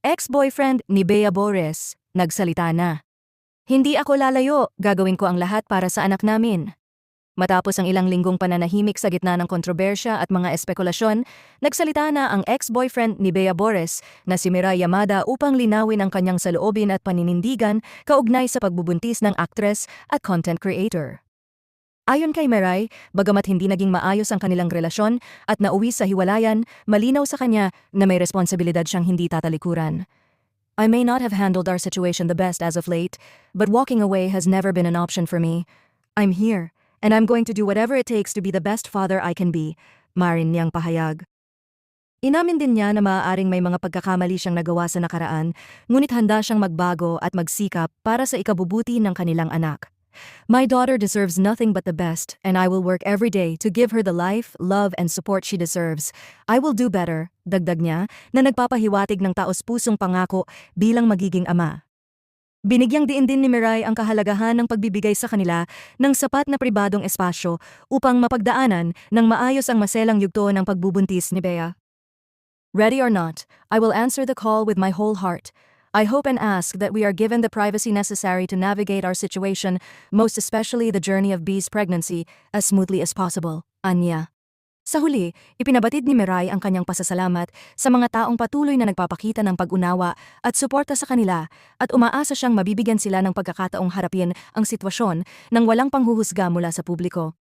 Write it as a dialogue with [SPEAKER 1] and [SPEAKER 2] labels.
[SPEAKER 1] Ex-boyfriend ni Bea Boris, nagsalita na. Hindi ako lalayo, gagawin ko ang lahat para sa anak namin. Matapos ang ilang linggong pananahimik sa gitna ng kontrobersya at mga espekulasyon, nagsalita na ang ex-boyfriend ni Bea Boris na si Mirai Yamada upang linawin ang kanyang saloobin at paninindigan kaugnay sa pagbubuntis ng actress at content creator. Ayon kay Mirai, bagamat hindi naging maayos ang kanilang relasyon at nauwi sa hiwalayan, malinaw sa kanya na may responsibilidad siyang hindi tatalikuran. I may not have handled our situation the best as of late, but walking away has never been an option for me. I'm here, and I'm going to do whatever it takes to be the best father I can be, Marin niyang pahayag. Inamin din niya na maaaring may mga pagkakamali siyang nagawa sa nakaraan, ngunit handa siyang magbago at magsikap para sa ikabubuti ng kanilang anak. My daughter deserves nothing but the best, and I will work every day to give her the life, love, and support she deserves. I will do better, dagdag niya, na nagpapahiwatig ng taos-pusong pangako bilang magiging ama. Binigyang diin din ni Mirai ang kahalagahan ng pagbibigay sa kanila ng sapat na pribadong espasyo upang mapagdaanan ng maayos ang maselang yugto ng pagbubuntis ni Bea. Ready or not, I will answer the call with my whole heart. I hope and ask that we are given the privacy necessary to navigate our situation, most especially the journey of B's pregnancy, as smoothly as possible. Anya. Sa huli, ipinabatid ni Mirai ang kanyang pasasalamat sa mga taong patuloy na nagpapakita ng pag-unawa at suporta sa kanila at umaasa siyang mabibigyan sila ng pagkakataong harapin ang sitwasyon nang walang panghuhusga mula sa publiko.